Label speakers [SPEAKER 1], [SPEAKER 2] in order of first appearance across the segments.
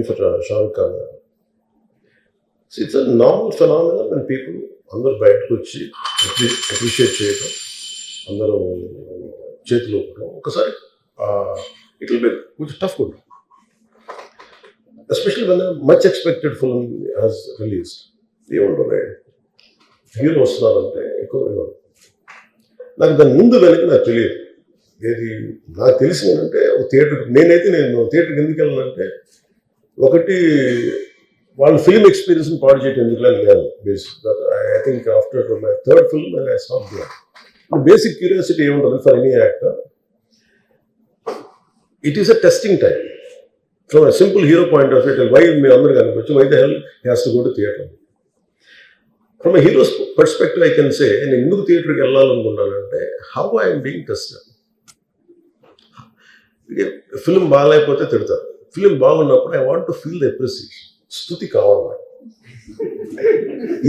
[SPEAKER 1] Even for Shahrukh Khan it's a normal phenomena and people అందరూ బయటకు వచ్చి appreciate చేయడం అందరూ చేతులు ఊపడం ఒకసారి ఇట్ విల్ బి కొంచెం టఫ్ కూడా especially one much expected film has release ఏముంటుంది హీరో వస్తున్నారంటే ఎక్కువ నాకు దాని ముందు వెనక నాకు తెలియదు. ఏది నాకు తెలిసిందంటే ఒక థియేటర్ నేనైతే నేను థియేటర్కి ఎందుకు వెళ్ళానంటే ఒకటి వాళ్ళ ఫిల్మ్ ఎక్స్పీరియన్స్ని పాడు చేయటం ఎందుకు లేదు basic I think after my third film I stop basic curiosity ఏముంటుంది for any actor it is a testing time from a simple hero point of view why me అందరూ కనిపించు why the hell has to go to theatre from a hero's perspective I can say నేను ఎందుకు థియేటర్కి వెళ్ళాలనుకున్నానంటే how I'm being tested film బాగాలేకపోతే తిడతారు. Film బాగున్నప్పుడు I want to feel the appreciation స్థుతి కావాలి నాకు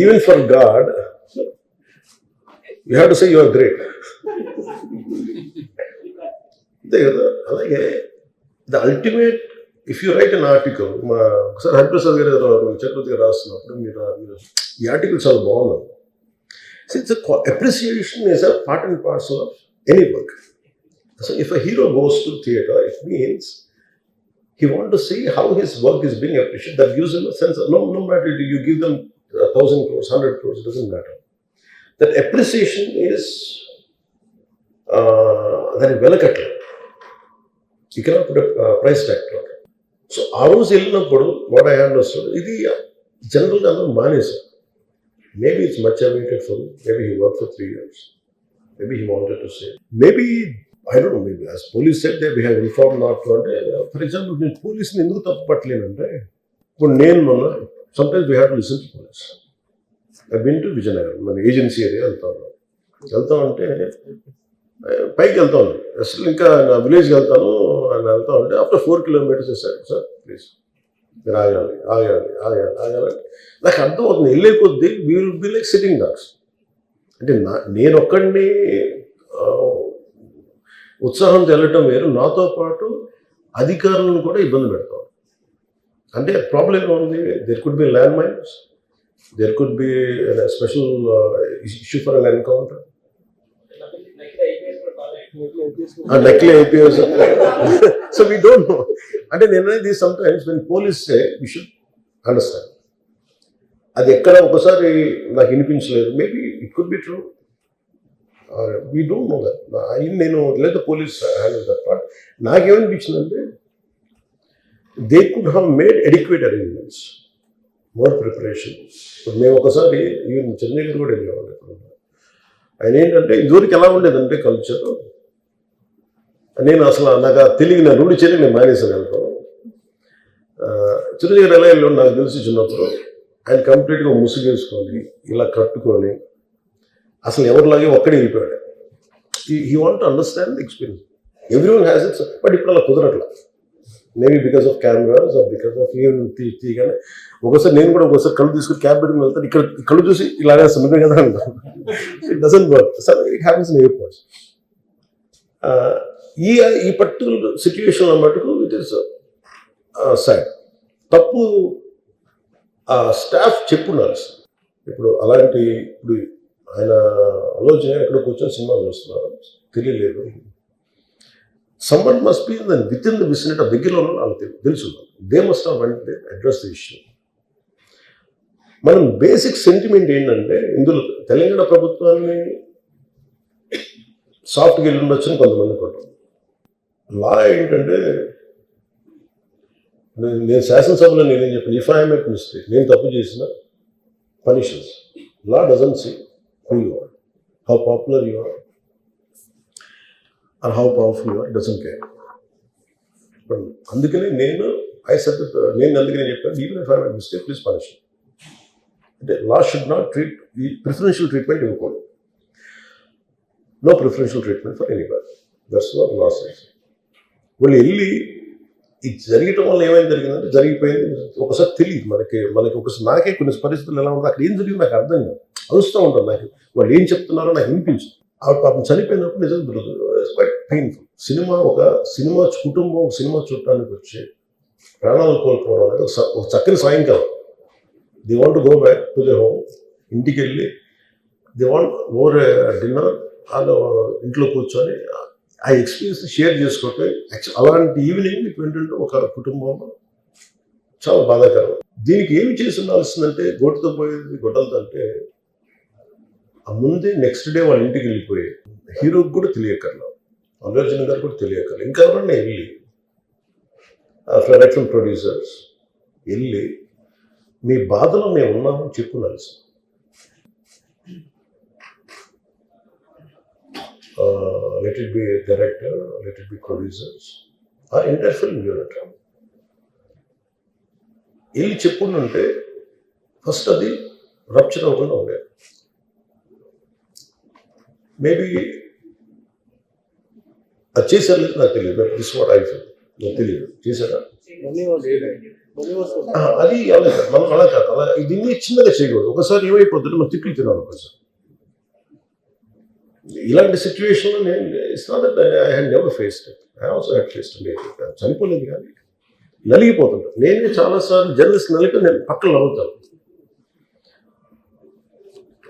[SPEAKER 1] even for God you have to say you are great అంతే కదా అలాగే the ultimate if you write an article మా ఒకసారి హరిప్రసాద్ గారు ఏదో మన చక్రవర్తి గారు రాస్తున్నప్పుడు మీరు మీరు ఈ ఆర్టికల్ చాలా బాగుంది it's appreciation is a part and parcel of any work so if a hero goes to theatre it means he want to see how his work is being appreciated. That gives him a sense of no, no matter you give them a thousand crores, hundred crores, it doesn't matter. That appreciation is uh, that is వెలకట్ల You cannot put a uh, price tag to it. So ఆ రోజు వెళ్ళినప్పుడు what I understood ఇది జనరల్గా అందరూ మానేశారు maybe it's much awaited for maybe he work for three years maybe he wanted to say maybe I don't know maybe as police said they behave inform not అంటే for example నేను పోలీస్ని ఎందుకు తప్పు పట్టలేనంటే ఇప్పుడు నేను మొన్న sometimes we have to listen to police I been to Vizianagaram మన ఏజెన్సీ ఏరియా వెళ్తా ఉన్నాను వెళ్తా ఉంటే పైకి వెళ్తా ఉన్నాను అసలు ఇంకా నా విలేజ్కి వెళ్తాను అని వెళ్తా ఉంటే after four kilometres sir sir please మీరు ఆగాలి ఆగాలి ఆగాలి ఆగాలి. నాకు అర్థం అవుతుంది వెళ్ళే కొద్దీ we will be like sitting dogs అంటే నా నేను ఒక్కడిని ఆ, ఉత్సాహంతో వెళ్ళటం వేరు. నాతో పాటు అధికారులను కూడా ఇబ్బంది పెడతాం. అంటే ప్రాబ్లం ఉంది? There could be land mines there could be special issue for an encounter నకిలీ IPS so we don't know అంటే నేను sometimes when police we should understand అది ఎక్కడ ఒకసారి నాకు వినిపించలేదు. Maybe it could be true we don't know that నేను లేదా పోలీస్ హ్యాండిల్ దట్ పార్ట్ నాకేమనిపించిందంటే they could have made adequate arrangements more preparation ఇప్పుడు మేము ఒకసారి ఈవెన్ చెన్నైకి కూడా వెళ్ళేవాళ్ళు ఇప్పుడు ఆయన ఏంటంటే ఇదివరకు ఎలా ఉండేదంటే కల్చర్ నేను అసలు నాకు ఆ తెలియని నా రెండు చెల్లి నేను మానేసాను వెళ్తాను చిరంజీవి ఎలా వెళ్ళాడు నాకు తెలిసి చిన్నప్పుడు. ఆయన కంప్లీట్గా ముసుగేసుకొని ఇలా కట్టుకొని అసలు ఎవరిలాగే ఒక్కడే వెళ్ళిపోయాడు. ఈ want understand the experience every one has its but ఇప్పుడు అలా కుదరట్లా. Maybe because of cameras or because of even తీయగానే ఒకసారి నేను కూడా ఒకసారి కళ్ళు తీసుకుని క్యాబ్ పెట్టుకుని వెళ్తాను. ఇక్కడ కళ్ళు చూసి ఇలా వేస్తున్నాను కదా అంటాను it doesn't work it happens in airports ఈ ఈ పర్టికులర్ సిచ్యువేషన్లో మటుకు ఇట్ ఈస్ సైడ్ తప్పు uh, స్టాఫ్ చెప్పుండాలి ఇప్పుడు అలాంటి ఇప్పుడు ఆయన ఆలోచన ఎక్కడ కూర్చొని సినిమా చూస్తున్నారు. తెలియలేదు. Someone must be done within the vicinity దగ్గరలో ఉన్న వాళ్ళకి తెలుసు దే మస్ట్ హావ్ అంటే అడ్రస్ ది ఇష్యూ మనం బేసిక్ సెంటిమెంట్ ఏంటంటే ఇందులో తెలంగాణ ప్రభుత్వాన్ని సాఫ్ట్గా వెళ్ళి ఉండొచ్చని కొంతమంది కొంటాం లా ఏంటంటే నేను- నేను శాసనసభలో నేనేం చెప్పాను ఇఫ్ ఐఎమ్ ఎట్ మిస్టేక్ నేను తప్పు చేసిన punishments. Law doesn't see who you are how popular you are are how powerful you are doesn't care అందుకనే నేను ఐ సెట్ uh, నేను అందుకనే చెప్పాను even if I'm mistake please punish అంటే law should not treat ఈ preferential treatment ఇవ్వకూడదు. No preferential treatment for any bar that's what law sense వాళ్ళు వెళ్ళి ఇది జరగటం వల్ల ఏమైంది జరిగిందంటే జరిగిపోయింది ఒకసారి తెలియదు మనకి మనకి ఒకసారి నాకే కొన్ని పరిస్థితులు ఎలా ఉందో అక్కడ ఏం జరిగింది నాకు అర్థం కాదు. అరుస్తూ ఉంటాను నాకు వాళ్ళు ఏం చెప్తున్నారో నాకు వినిపించింది. ఆ పాపం చనిపోయినప్పుడు నిజం క్వైట్ పెయిన్ఫుల్ సినిమా ఒక సినిమా కుటుంబం ఒక సినిమా చూడటానికి వచ్చి ప్రాణాలు కోల్పోవడం అనేది ఒక స- ఒక చక్కని సాయంకాలం the want go back to the home ఇంటికి వెళ్ళి ది వాంట్ ఓవర్ డిన్నర్ వాళ్ళు ఇంట్లో కూర్చొని ఆ ఎక్స్పీరియన్స్ షేర్ చేసుకుంటే యాక్చువల్ అలాంటి ఈవినింగ్ మీకు ఏంటంటే ఒక కుటుంబంలో చాలా బాధాకరం. దీనికి ఏమి చేసి ఉండాల్సిందంటే గోటుతో పోయేది గొడ్డలతో అంటే ఆ ముందే నెక్స్ట్ డే వాళ్ళ ఇంటికి వెళ్ళిపోయి హీరోకి కూడా తెలియకర్లా అల్లు అర్జున్ గారు కూడా తెలియకర్లా ఇంకా ఎవరన్నా వెళ్ళి ప్రొడక్షన్ ప్రొడ్యూసర్స్ వెళ్ళి మీ బాధలో మేము ఉన్నామని చెప్పున్నారు let it be director let it be producers ఆ ఇంటర్ ఫిల్మ్ యూనిట్ వెళ్ళి చెప్పుకుంటుంటే ఫస్ట్ అది రప్చర్ అవ్వకుండా ఉండేది. మేబీ అది చేశారు నాకు తెలియదు. దిస్ వాట్ ఐ ఫీల్ నాకు తెలియదు. చేశారా? అది అలా కాదు. మనం అలా కాదు. అలా దీన్ని చిన్నగా చేయకూడదు. ఒకసారి ఏమైపోతుంది మనం తిట్లు తినాలి ఒకసారి. ఇలాంటి సిచ్యువేషన్లో నేను it's not that I had never faced I also had faced చనిపోలేదు కానీ నలిగిపోతుంటాను నేనే చాలాసార్లు జర్నలిస్ట్ నలిగి నేను పక్కన నవ్వుతాను.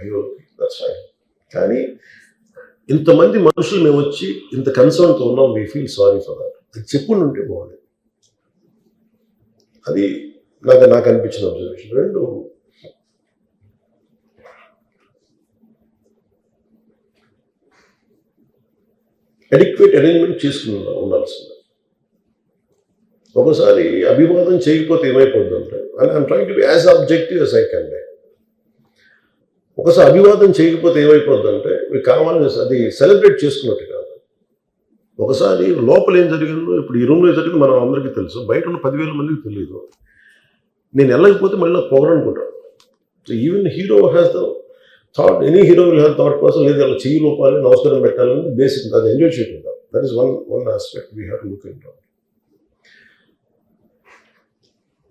[SPEAKER 1] హీరోకి దట్స్ రైట్ కానీ ఇంతమంది మనుషులు మేము వచ్చి ఇంత కన్సర్న్తో ఉన్నాం we feel sorry for that అది చెప్పుండి ఉంటే బాగుండేది. అది నాకు నాకు అనిపించిన అబ్జర్వేషన్ రెండు అడిక్వేట్ అరేంజ్మెంట్ చేసుకుని ఉండాల్సింది. ఒకసారి అభివాదం చేయకపోతే ఏమైపోతుందంటే and I'm trying to be as objective as I can be ఒకసారి అభివాదం చేయకపోతే ఏమైపోతుందంటే మీకు కావాలని అది సెలబ్రేట్ చేసుకున్నట్టు కాదు. ఒకసారి లోపల ఏం జరిగిందో ఇప్పుడు ఈ రూమ్లో జరిగింది మనం అందరికీ తెలుసు. బయట ఉన్న పదివేల మందికి తెలియదు నేను వెళ్ళకపోతే మళ్ళీ నాకు పొగరనుకుంటాను so even hero has the thought any hero will have thought కోసం లేదు అలా చెయ్యి లోపాలి నమస్కారం పెట్టాలని బేసిక్ అది ఎంజాయ్ చేయకుండా. That is one one aspect we have look in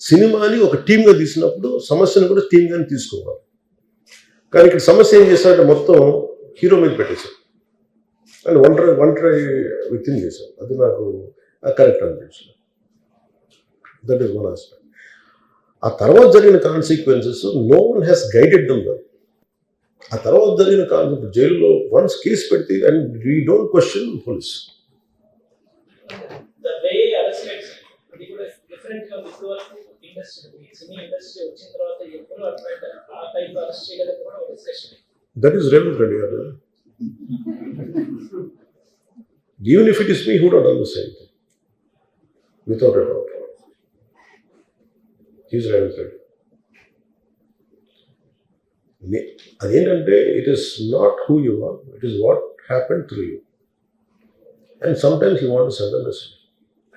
[SPEAKER 1] సినిమాని ఒక టీమ్గా తీసినప్పుడు సమస్యను కూడా టీమ్గానే తీసుకోవాలి. కానీ ఇక్కడ సమస్య ఏం చేశారంటే మొత్తం హీరో మీద పెట్టేశారు. అండ్ ఒంటరి ఒంటరి విత్ ఇన్ చేశారు. అది నాకు కరెక్ట్ అనిపించింది. That is one aspect. ఆ తర్వాత జరిగిన consequences no one has guided them well. ఆ తర్వాత జరిగిన కాన్సెప్ట్ జైల్లో వన్స్ కేసు పెడితే and we don't question police.
[SPEAKER 2] the way arrested అది కూడా డిఫరెంట్ గా ఇప్పుడు వరకు ఇండస్ట్రీ సినీ ఇండస్ట్రీ వచ్చిన తర్వాత ఎప్పుడు అటువంటి ఆ టైప్ అరెస్ట్ చేయలేదు కూడా ఒక discussion
[SPEAKER 1] that is Revanth Reddy గారు even if it is me who who'd done the same thing without a doubt he's Revanth Reddy నే- అదేంటంటే it is not who you are it is what happen through you and sometimes you want send message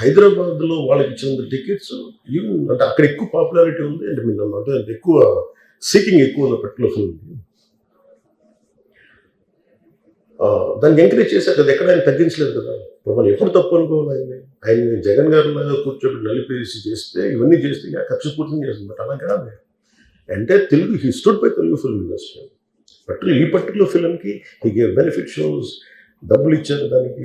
[SPEAKER 1] హైదరాబాద్లో వాళ్ళకి ఇచ్చినంత tickets even అంటే అక్కడ ఎక్కువ popularity ఉంది. అంటే మీరు అంటే ఎక్కువ సీకింగ్ ఎక్కువ ఉన్న పర్టికులర్ ఫిల్మ్ దాన్ని ఎంకరేజ్ చేశారు కదా ఎక్కడ ఆయన తగ్గించలేదు కదా. మనం ఎప్పుడు తప్పు అనుకోవాలి ఆయన్ని? ఆయన జగన్ గారి లాగా కూర్చోబెట్టి నలిపేసి చేస్తే ఇవన్నీ చేస్తే ఖర్చు పూర్తి చేస్తుంది. బట్ అలా కాదు. అంటే Telugu he stood by Telugu film industry particular ఈ పర్టికులర్ ఫిల్మ్కి హీ గేవ్ బెనిఫిట్ షోస్ డబ్బులు ఇచ్చారు దానికి.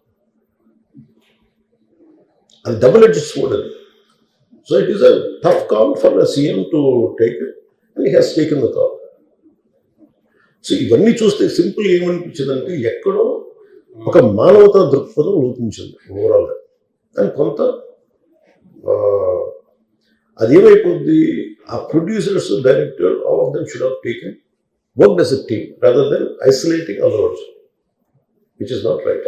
[SPEAKER 1] అది డబుల్ ఎడ్జ్ స్వోర్డ్ అది. So it is a tough call for CM to take and he has taken the call so ఇవన్నీ చూస్తే simple ఏమనిపించిందంటే ఎక్కడో ఒక మానవతా దృక్పథం లోపించింది ఓవరాల్గా అండ్ కొంత అదేమైపోద్ది అది ఆ producers director all of them should have taken work does a team rather than isolating others which is not right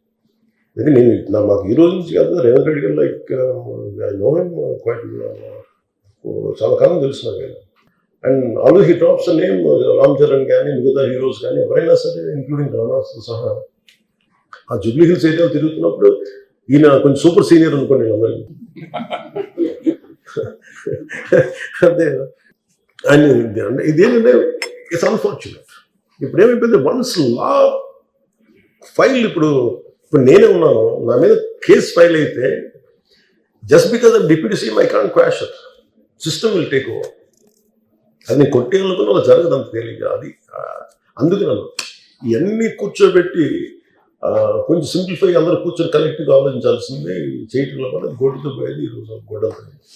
[SPEAKER 1] ఎందుకంటే నేను నా మాకు ఈ రోజు నుంచి కాదు రేవంత్ రెడ్డి గారు like I know him quite చాలా కాలం తెలుసు నాకు and always he tops name Ram Charan కానీ మిగతా హీరోస్ కానీ ఎవరైనా సరే ఇంక్లూడింగ్ రానాస్ సహా ఆ జూబ్లీ హిల్స్ ఏరియాలో తిరుగుతున్నప్పుడు ఈయన కొంచెం సూపర్ సీనియర్ అనుకోండి అందరికీ అదే. అండ్ ఇది- ఇదేంటంటే ఇట్స్ అన్ఫార్చునేట్ ఇప్పుడు ఏమైపోయింది? వన్స్ లా ఫైల్ ఇప్పుడు ఇప్పుడు నేనే ఉన్నాను. నా మీద కేసు ఫైల్ అయితే just because of deputy CM I can quash system will take over అది నేను కొట్టేయాలనుకున్న అలా జరగదు అంత తేలిగ్గా. అది అందుకే నన్ను ఇవన్నీ కూర్చోబెట్టి కొంచెం సింప్లిఫై అందరూ కూర్చొని కలెక్టివ్గా ఆలోచించాల్సిందే. చేయటంలో కూడా గొడ్డుతో పోయేది ఈరోజు గొడ్డలతో